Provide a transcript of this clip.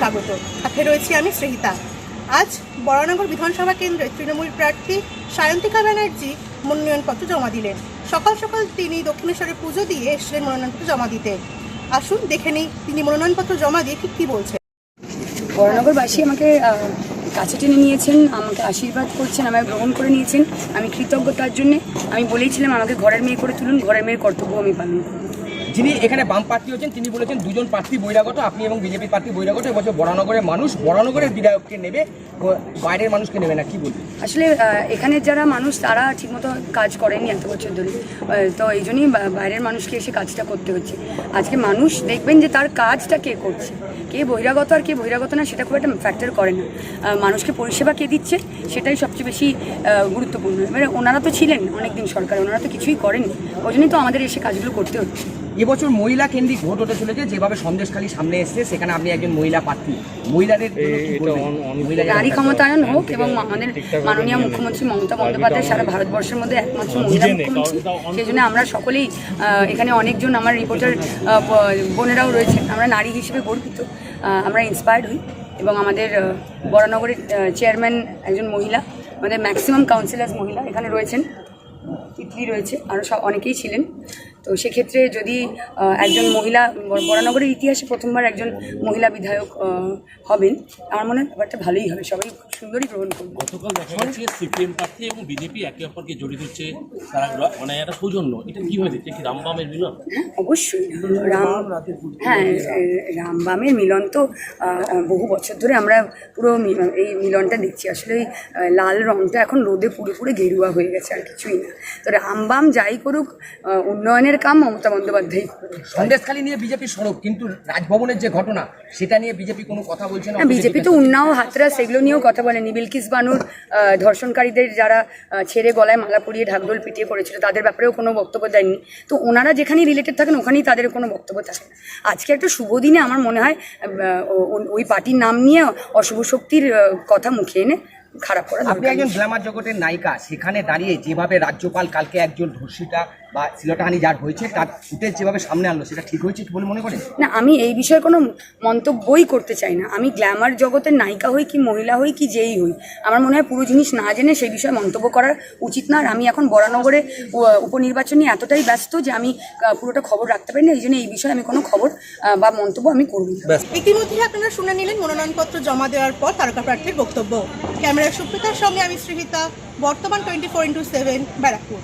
স্বাগত। সাথে রয়েছি আমি শ্রেহিতা আজ বরানগর বিধানসভা কেন্দ্রের তৃণমূল প্রার্থী সায়ন্তিকা ব্যানার্জি মনোনয়নপত্র জমা দিলেন। সকাল সকাল তিনি দক্ষিণেশ্বরে পুজো দিয়ে এসেছিলেন মনোনয়নপত্র জমা দিতে। আসুন দেখে নিই তিনি মনোনয়নপত্র জমা দিয়ে ঠিক কী বলছেন। বরানগরবাসী আমাকে কাছে টেনে নিয়েছেন, আমাকে আশীর্বাদ করছেন আমাকে গ্রহণ করে নিয়েছেন। আমি কৃতজ্ঞ তার জন্যে। আমি বলেইছিলাম, আমাকে ঘরের মেয়ে করে তুলুন, ঘরের মেয়ের কর্তব্য আমি পালন করব। যিনি এখানে বাম প্রার্থী হচ্ছেন তিনি বলেছেন দুজন প্রার্থী বহিরাগত, আপনি এবং বিজেপি প্রার্থী বহিরাগত এবছর বরানগরের মানুষ, বরানগরের বিধায়ককে নেবে বাইরের মানুষকে নেবে না, কি বলবেন? আসলে এখানে যারা মানুষ, তারা ঠিকমতো কাজ করেনি এত বছর ধরে। তো এই জন্যই বাইরের মানুষকে এসে কাজটা করতে হচ্ছে। আজকে মানুষ দেখবেন যে তার কাজটা কে করছে? কে বহিরাগত আর কে বহিরাগত না, সেটা খুব একটা ফ্যাক্টর করে না। মানুষকে পরিষেবা কে দিচ্ছে, সেটাই সবচেয়ে বেশি গুরুত্বপূর্ণ। এবারে ওনারা তো ছিলেন অনেকদিন সরকার, ওনারা তো কিছুই করেনি ওই জন্যই তো আমাদের এসে কাজগুলো করতে হচ্ছে। এবছর মহিলা কেন্দ্রিক ভোট হতে চলেছে যেভাবে সন্দেশখালী সামনে এসছে সেখানে আপনি একজন মহিলা প্রার্থী। মহিলাদের জন্য কি বলবেন? মহিলা যারা নারী ক্ষমতায়ন হোক এবং আমাদের মাননীয় মুখ্যমন্ত্রী মমতা বন্দ্যোপাধ্যায় সারা ভারতবর্ষের মধ্যে একমাত্র মহিলা মুখ্যমন্ত্রী। সেই জন্য আমরা সকলেই এখানে অনেকজন আমার রিপোর্টার বোনেরাও রয়েছেন। আমরা নারী হিসেবে গর্বিত। আমরা ইন্সপায়ার্ড হই এবং আমাদের বরানগরের চেয়ারম্যান একজন মহিলা আমাদের ম্যাক্সিমাম কাউন্সিলার্স মহিলা এখানে রয়েছেন। তিতলি রয়েছে আরও সব অনেকেই ছিলেন। তো সেক্ষেত্রে যদি একজন মহিলা বরানগরের ইতিহাসে প্রথমবার একজন মহিলা বিধায়ক হবেন আমার মনে হয় ব্যাপারটা ভালোই হবে। সবাই সুন্দরই গ্রহণ করবে। গতকাল দেখা গেছে সিপিএম প্রার্থী এবং বিজেপি একে অপরকে জড়িত হচ্ছে তারা মানে একটা সৌজন্য। এটা কীভাবে দেখছে কি রামবামের মিলন? হ্যাঁ অবশ্যই। রাম হ্যাঁ রামবামের মিলন তো বহু বছর ধরে আমরা পুরো এই মিলনটা দেখছি। আসলে ওই লাল রংটা এখন রোদে পুড়ে গেরুয়া হয়ে গেছে আর কিছুই না। তো রামবাম যাই করুক আহ, উন্নয়নের কাম মমতা বন্দ্যোপাধ্যায় সন্দেশখালী নিয়ে বিজেপি সরব কিন্তু রাজভবনের যে ঘটনা সেটা নিয়ে বিজেপি কোনো কথা বলছে না হ্যাঁ বিজেপি তো উন্নাও হাতরা সেগুলো নিয়েও কথা বলেনি। বিলকিস বানুর ধর্ষণকারীদের যারা ছেড়ে গলায় মালা পরিয়ে ঢাকঢোল পিটিয়ে পড়েছিল তাদের ব্যাপারেও কোনো বক্তব্য দেয়নি তো ওনারা যেখানেই রিলেটেড থাকেন ওখানেই তাদের কোনো বক্তব্য থাকে না। আজকে একটা শুভ দিনে আমার মনে হয় ওই পার্টির নাম নিয়ে অশুভ শক্তির কথা মুখে এনে খারাপ করা আপনি একজন গ্ল্যামার জগতের নায়িকা সেখানে দাঁড়িয়ে যেভাবে রাজ্যপাল কালকে একজন ধর্ষিতা বা শিলটাহানি যার হয়েছে তার ফুটেজ যেভাবে সামনে আনলো সেটা ঠিক হয়েছে বলে মনে করেন? না আমি এই বিষয়ে কোনো মন্তব্যই করতে চাই না। আমি গ্ল্যামার জগতের নায়িকা হই কি মহিলা হই কি যেই হই। আমার মনে হয় পুরো জিনিস না জেনে সেই বিষয়ে মন্তব্য করার উচিত না। আর আমি এখন বরানগরে উপনির্বাচন নিয়ে এতটাই ব্যস্ত যে আমি পুরোটা খবর রাখতে পারি না এই জন্য এই বিষয়ে আমি কোনো খবর বা মন্তব্য আমি করব না। ইতিমধ্যে আপনারা শুনে নিলেন মনোনয়নপত্র জমা দেওয়ার পর তারকা প্রার্থীর বক্তব্য ক্যামেরা সুপ্রিতার সঙ্গে আমি শ্রীহিতা বর্তমান twenty four into seven Barrackpore.